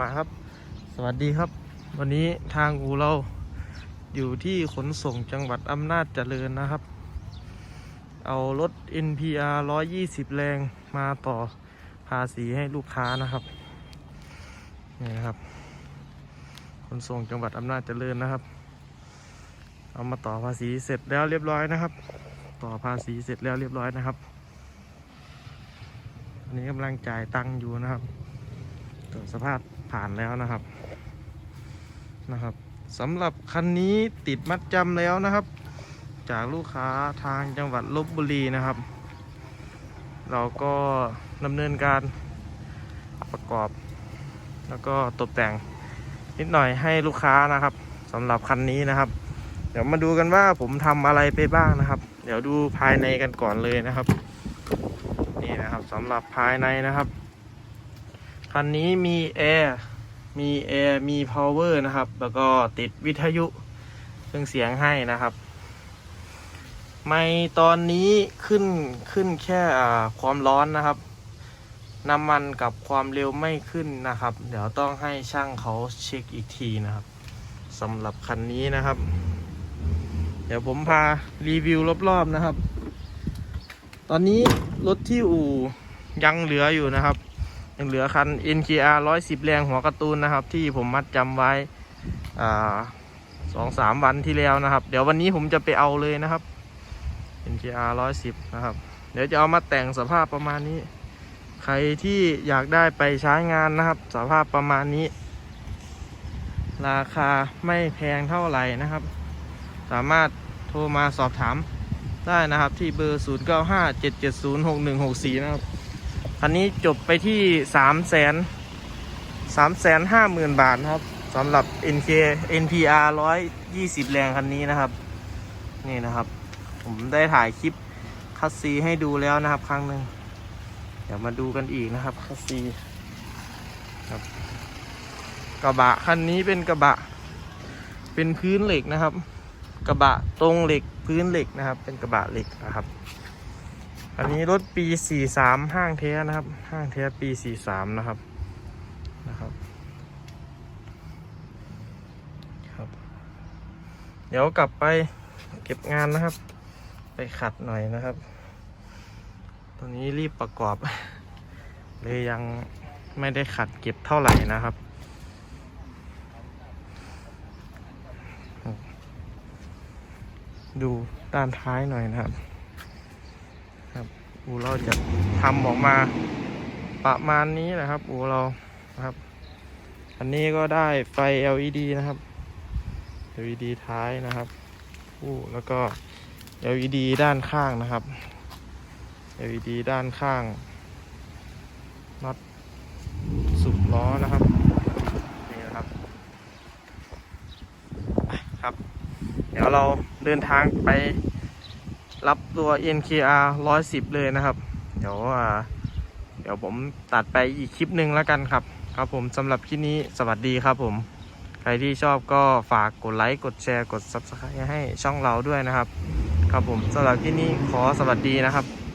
มาครับ สวัสดีครับ วันนี้ทางอูเราอยู่ที่ขนส่งจังหวัดอำนาจเจริญนะครับ เอารถ NPR 120 แรงมาต่อภาษีให้ลูกค้านะครับนี่นะครับขนส่งจังหวัดอำนาจเจริญนะครับ เอามาต่อภาษีเสร็จแล้วเรียบร้อยนะครับ ต่อภาษีเสร็จแล้วเรียบร้อยนะครับอันนี้กำลังจ่ายตังค์อยู่นะครับตรวจสภาพ ผ่านแล้วนะครับนะครับสำหรับคันนี้ติดมัดจำแล้วนะครับ จากลูกค้าทางจังหวัดลบบุรีนะครับ เราก็ดำเนินการประกอบ แล้วก็ตกแต่งนิดหน่อยให้ลูกค้านะครับสำหรับคันนี้นะครับ เดี๋ยวมาดูกันว่าผมทำอะไรไปบ้างนะครับ เดี๋ยวดูภายในกันก่อนเลยนะครับ นี่นะครับสำหรับภายในนะครับ คันนี้มีแอร์มีแอร์มี power นะครับ แล้วก็ติดวิทยุเครื่องเสียงให้นะครับ ไม่ตอนนี้ขึ้นขึ้นแค่ความร้อนนะครับ น้ำมันกับความเร็วไม่ขึ้นนะครับ เดี๋ยวต้องให้ช่างเขาเช็คอีกทีนะครับสำหรับคันนี้นะครับ เดี๋ยวผมพารีวิวรอบๆนะครับ ตอนนี้รถที่อู่ยังเหลืออยู่นะครับ ยังเหลือคัน NKR 110 แรงหัวการ์ตูนนะครับ ที่ผมมัดจำไว้สองสามวันที่แล้วนะครับ เดี๋ยววันนี้ผมจะไปเอาเลยนะครับ NKR 110 นะครับ เดี๋ยวจะเอามาแต่งสภาพประมาณนี้ ใครที่อยากได้ไปใช้งานนะครับ สภาพประมาณนี้ ราคาไม่แพงเท่าไหร่นะครับ สามารถโทรมาสอบถามได้นะครับที่เบอร์ 0957706164 นะครับ คันนี้จบไปที่3 0 0 0 0 3 5 0 0 0 0บาทนะครับสำหรับ NK NPR 120แรงคันนี้นะครับ นี่นะครับ ผมได้ถ่ายคลิปคัสซีให้ดูแล้วนะครับ ครั้งหนึ่งเดี๋ยวมาดูกันอีกนะครับคัสซีครับกระบะคันนี้เป็นกระบะ เป็นพื้นเหล็กนะครับ กระบะตรงเหล็กพื้นเหล็กนะครับ เป็นกระบะเหล็กนะครับ อันนี้รถปี 43 ห้างเทียนะครับ ห้างเทียปี 43 นะครับ นะครับ ครับ เดี๋ยวกลับไปเก็บงานนะครับ ไปขัดหน่อยนะครับ ตอนนี้รีบประกอบ เลยยังไม่ได้ขัดเก็บเท่าไหร่นะครับ ดูด้านท้ายหน่อยนะครับ อูเราจะทำออกมาประมาณนี้นะครับ อูเรานะครับ อันนี้ก็ได้ไฟ LED นะครับ LED ท้ายนะครับอู้แล้วก็ LED ด้านข้างนะครับ LED ด้านข้างน็อตสุบล้อนะครับนี่นะครับไปครับ เดี๋ยวเราเดินทางไป รับตัว NKR 110 เลยนะครับ เดี๋ยวเดี๋ยวผมตัดไปอีกคลิปหนึ่งแล้วกันครับ ครับผมสำหรับคลิปนี้สวัสดีครับผม ใครที่ชอบก็ฝากกดไลค์กดแชร์กด Subscribe ให้ช่องเราด้วยนะครับ ครับผมสำหรับคลิปนี้ขอสวัสดีนะครับ